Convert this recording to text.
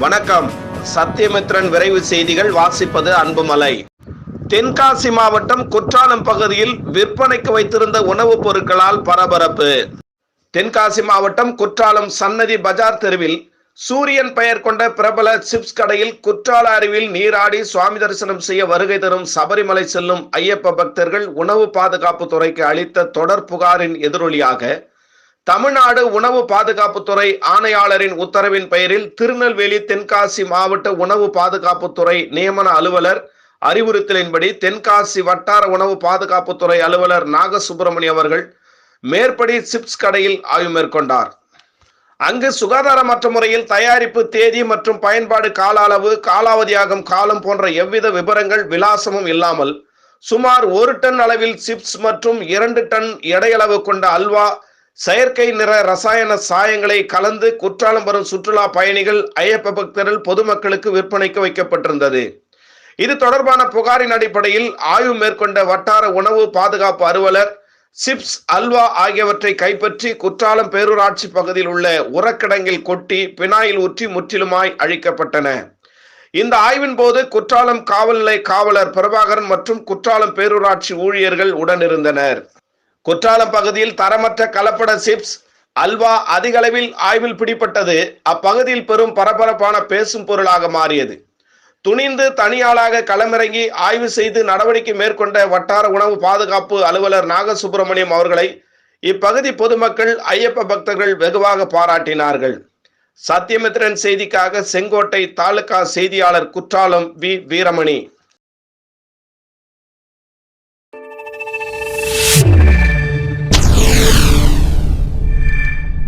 வணக்கம். சத்தியமித்ரன் விரைவு செய்திகள் வாசிப்பது அன்புமலை. தென்காசி மாவட்டம் குற்றாலம் பகுதியில் விற்பனைக்கு வைத்திருந்த உணவுப் பொருட்களால் பரபரப்பு. தென்காசி மாவட்டம் குற்றாலம் சன்னதி பஜார் தெருவில் சூரியன் பெயர் கொண்ட பிரபல சிப்ஸ் கடையில் குற்றால அருவியில் நீராடி சுவாமி தரிசனம் செய்ய வருகை தரும் சபரிமலை செல்லும் ஐயப்ப பக்தர்கள் உணவு பாதுகாப்பு துறைக்கு அளித்த தொடர் புகாரின் எதிரொலியாக தமிழ்நாடு உணவு பாதுகாப்புத்துறை ஆணையாளரின் உத்தரவின் பெயரில் திருநெல்வேலி தென்காசி மாவட்ட உணவு பாதுகாப்புத்துறை நியமன அலுவலர் அறிவுறுத்தலின்படி தென்காசி வட்டார உணவு பாதுகாப்புத்துறை அலுவலர் நாகசுப்பிரமணியம் அவர்கள் மேற்படி சிப்ஸ் கடையில் ஆய்வு மேற்கொண்டார். அங்கு சுகாதாரமற்ற முறையில் தயாரிப்பு தேதி மற்றும் பயன்பாடு கால அளவு காலாவதியாகும் காலம் போன்ற எவ்வித விவரங்கள் விலாசமும் இல்லாமல் சுமார் ஒரு டன் அளவில் சிப்ஸ் மற்றும் இரண்டு டன் எடையளவு கொண்ட அல்வா செயற்கை நிற ரசாயன சாயங்களை கலந்து குற்றாலம் வரும் சுற்றுலா பயணிகள் ஐயப்ப பக்தர்கள் பொதுமக்களுக்கு விற்பனைக்கு வைக்கப்பட்டிருந்தது. இது தொடர்பான புகாரின் அடிப்படையில் ஆய்வு மேற்கொண்ட வட்டார உணவு பாதுகாப்பு அலுவலர் சிப்ஸ் அல்வா ஆகியவற்றை கைப்பற்றி குற்றாலம் பேரூராட்சி பகுதியில் உள்ள உரக்கிடங்கில் கொட்டி பினாயில் ஊற்றி முற்றிலுமாய் அழிக்கப்பட்டன. இந்த ஆய்வின் போது குற்றாலம் காவல்நிலை காவலர் பிரபாகரன் மற்றும் குற்றாலம் பேரூராட்சி ஊழியர்கள் உடனிருந்தனர். குற்றாலம் பகுதியில் தரமற்ற கலப்பட சிப்ஸ் அல்வா அதிகளவில் ஆய்வில் பிடிப்பட்டது அப்பகுதியில் பெரும் பரபரப்பான பேசும் பொருளாக மாறியது. துணிந்து தனியாளாக களமிறங்கி ஆய்வு செய்து நடவடிக்கை மேற்கொண்ட வட்டார உணவு பாதுகாப்பு அலுவலர் நாகசுப்பிரமணியம் அவர்களை இப்பகுதி பொதுமக்கள் ஐயப்ப பக்தர்கள் வெகுவாக பாராட்டினார்கள். சத்தியமித்ரன் செய்திக்காக செங்கோட்டை தாலுகா செய்தியாளர் குற்றாலம் வி. வீரமணி.